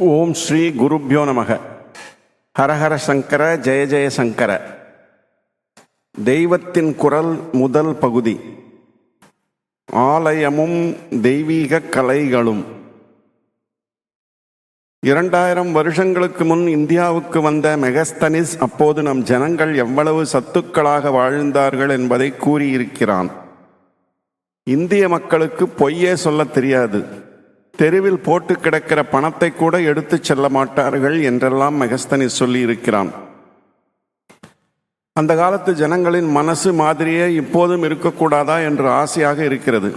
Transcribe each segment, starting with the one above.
ஓம் ஸ்ரீ குருப்யோ நமக. ஹரஹர சங்கர ஜெய ஜெய சங்கர. தெய்வத்தின் குரல் முதல் பகுதி. ஆலயமும் தெய்வீக கலைகளும். இரண்டாயிரம் வருஷங்களுக்கு முன் இந்தியாவுக்கு வந்த மெகஸ்தனிஸ் அப்போது நம் ஜனங்கள் எவ்வளவு சத்துக்களாக வாழ்ந்தார்கள் என்பதை கூறியிருக்கிறான். இந்திய மக்களுக்கு பொய்யே சொல்லத் தெரியாது. தெருவில் போட்டு கிடக்கிற பணத்தை கூட எடுத்து செல்ல மாட்டார்கள் என்றெல்லாம் மெகஸ்தனி சொல்லி இருக்கிறான் அந்த காலத்து ஜனங்களின் மனசு மாதிரியே இப்போதும் இருக்கக்கூடாதா என்று ஆசையாக இருக்கிறது.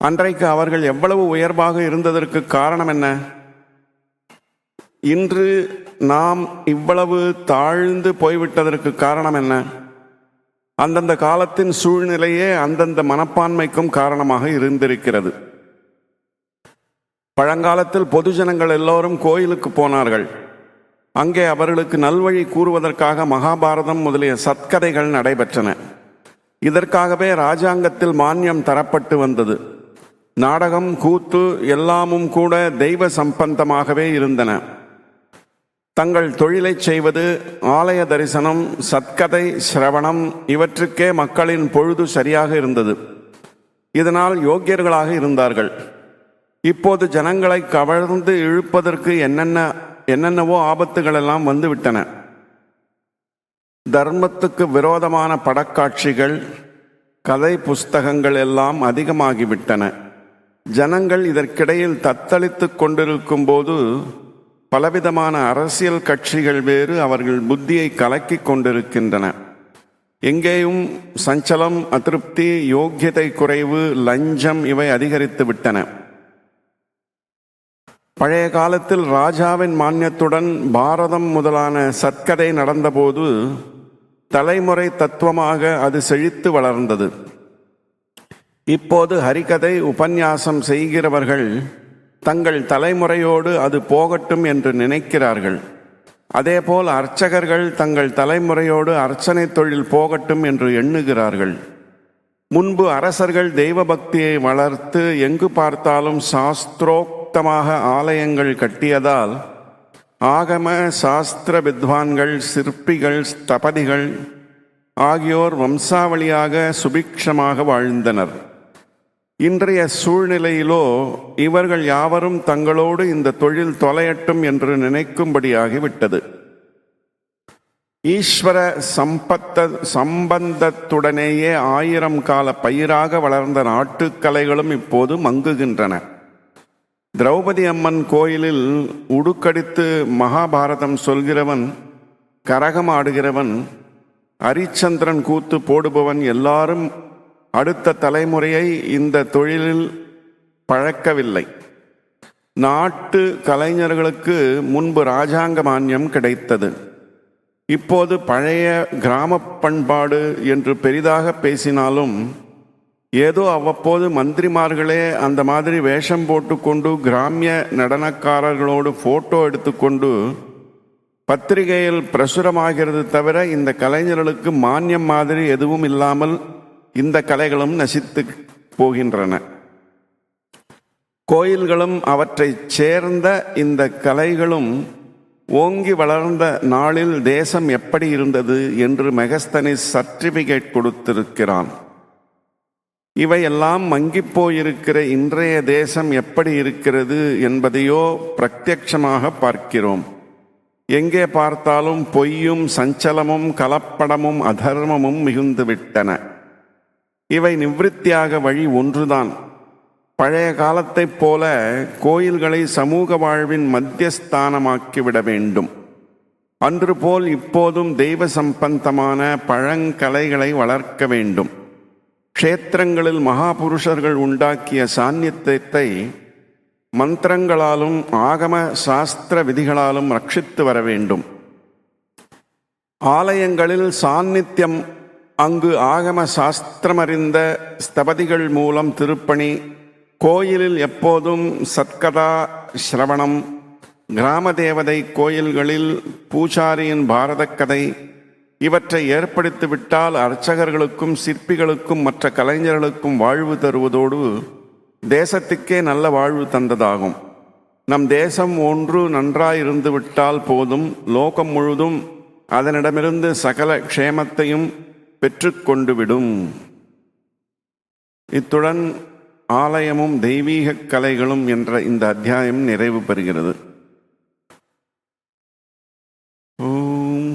அன்றைக்கு அவர்கள் எவ்வளவு உயர்வாக இருந்ததற்கு காரணம் என்ன? இன்று நாம் இவ்வளவு தாழ்ந்து போய்விட்டதற்கு காரணம் என்ன? அந்தந்த காலத்தின் சூழ்நிலையே அந்தந்த மனப்பான்மைக்கும் காரணமாக இருந்திருக்கிறது. பழங்காலத்தில் பொதுஜனங்கள் எல்லோரும் கோயிலுக்கு போனார்கள். அங்கே அவர்களுக்கு நல்வழி கூறுவதற்காக மகாபாரதம் முதலிய சத்கதைகள் நடைபெற்றன. இதற்காகவே ராஜாங்கத்தில் மானியம் தரப்பட்டு வந்தது. நாடகம் கூத்து எல்லாமும் கூட தெய்வ சம்பந்தமாகவே இருந்தன. தங்கள் தொழிலை செய்வது ஆலய தரிசனம் சத்கதை சிரவணம் இவற்றுக்கே மக்களின் பொழுது சரியாக இருந்தது. இதனால் யோக்கியர்களாக இருந்தார்கள். இப்போது ஜனங்களை கவர்ந்து இழுப்பதற்கு என்னென்ன என்னென்னவோ ஆபத்துகள் எல்லாம் வந்துவிட்டன. தர்மத்துக்கு விரோதமான படக்காட்சிகள் கதை புஸ்தகங்கள் எல்லாம் அதிகமாகிவிட்டன. ஜனங்கள் இதற்கிடையில் தத்தளித்து கொண்டிருக்கும் போது பலவிதமான அரசியல் கட்சிகள் வேறு அவர்கள் புத்தியை கலக்கி கொண்டிருக்கின்றன. எங்கேயும் சஞ்சலம் அதிருப்தி யோக்கியதை குறைவு லஞ்சம் இவை அதிகரித்து விட்டன பழைய காலத்தில் ராஜாவின் மானியத்துடன் பாரதம் முதலான சத்கதை நடந்தபோது தலைமுறை தத்துவமாக அது செழித்து வளர்ந்தது. இப்போது ஹரிகதை உபன்யாசம் செய்கிறவர்கள் தங்கள் தலைமுறையோடு அது போகட்டும் என்று நினைக்கிறார்கள். அதேபோல் அர்ச்சகர்கள் தங்கள் தலைமுறையோடு அர்ச்சனை தொழில் போகட்டும் என்று எண்ணுகிறார்கள். முன்பு அரசர்கள் தெய்வ பக்தியை வளர்த்து எங்கு பார்த்தாலும் சாஸ்திரோக்தமாக ஆலயங்கள் கட்டியதால் ஆகம சாஸ்திர வித்வான்கள் சிற்பிகள் ஸ்தபதிகள் ஆகியோர் வம்சாவளியாக சுபிக்ஷமாக வாழ்ந்தனர். இன்றைய சூழ்நிலையிலோ இவர்கள் யாவரும் தங்களோடு இந்த தொழில் தொலையட்டும் என்று நினைக்கும்படியாகிவிட்டது. ஈஸ்வர சம்பத்த சம்பந்தத்துடனேயே ஆயிரம் கால பயிராக வளர்ந்த நாட்டுக்கலைகளும் இப்போது மங்குகின்றன. திரௌபதி அம்மன் கோயிலில் உடுக்கடித்து மகாபாரதம் சொல்கிறவன் கரகம் ஆடுகிறவன் ஹரிச்சந்திரன் கூத்து போடுபவன் எல்லாரும் அடுத்த தலைமுறையை இந்த தொழிலில் பழக்கவில்லை. நாட்டு கலைஞர்களுக்கு முன்பு ராஜாங்க மானியம் கிடைத்தது. இப்போது பழைய கிராம பண்பாடு என்று பெரிதாக பேசினாலும் ஏதோ அவ்வப்போது மந்திரிமார்களே அந்த மாதிரி வேஷம் போட்டுக்கொண்டு கிராமிய நடனக்காரர்களோடு ஃபோட்டோ எடுத்துக்கொண்டு பத்திரிகையில் பிரசுரமாகிறது தவிர இந்த கலைஞர்களுக்கு மானியம் மாதிரி எதுவும் இல்லாமல் இந்த கலைகளும் நசித்து போகின்றன. கோயில்களும் அவற்றைச் சேர்ந்த இந்த கலைகளும் ஓங்கி வளர்ந்த நாளில் தேசம் எப்படி இருந்தது என்று மெகஸ்தனிஸ் சர்டிபிகேட் கொடுத்திருக்கிறான். இவையெல்லாம் மங்கிப் போயிருக்கிற இன்றைய தேசம் எப்படி இருக்கிறது என்பதையோ பிரத்யட்சமாக பார்க்கிறோம். எங்கே பார்த்தாலும் பொய்யும் சஞ்சலமும் கலப்படமும் அதர்மமும் மிகுந்துவிட்டன. இவை நிவிருத்தியாக வழி ஒன்றுதான். பழைய காலத்தைப் போல கோயில்களை சமூக வாழ்வின் மத்தியஸ்தானமாக்கிவிட வேண்டும். அன்று போல் இப்போதும் தெய்வ சம்பந்தமான பழங்கலைகளை வளர்க்க வேண்டும். க்ஷேத்திரங்களில் மகாபுருஷர்கள் உண்டாக்கிய சாநித்தியத்தை மந்திரங்களாலும் ஆகம சாஸ்திர விதிகளாலும் ரட்சித்து வர வேண்டும். ஆலயங்களில் சாநித்தியம் அங்கு ஆகம சாஸ்திரமறிந்த ஸ்தபதிகள் மூலம் திருப்பணி கோயிலில் எப்போதும் சத்கதா சிரவணம் கிராம தேவதை கோயில்களில் பூசாரியின் பாரதக்கதை இவற்றை ஏற்படுத்திவிட்டால் அர்ச்சகர்களுக்கும் சிற்பிகளுக்கும் மற்ற கலைஞர்களுக்கும் வாழ்வு தருவதோடு தேசத்துக்கே நல்ல வாழ்வு தந்ததாகும். நம் தேசம் ஒன்று நன்றாயிருந்து விட்டால் போதும் லோகம் முழுதும் அதனிடமிருந்து சகல க்ஷேமத்தையும் பெற்றுக்கொண்டு விடும் இத்துடன் ஆலயமும் தெய்வீக கலைகளும் என்ற இந்த அத்தியாயம் நிறைவு பெறுகிறது. ஓம்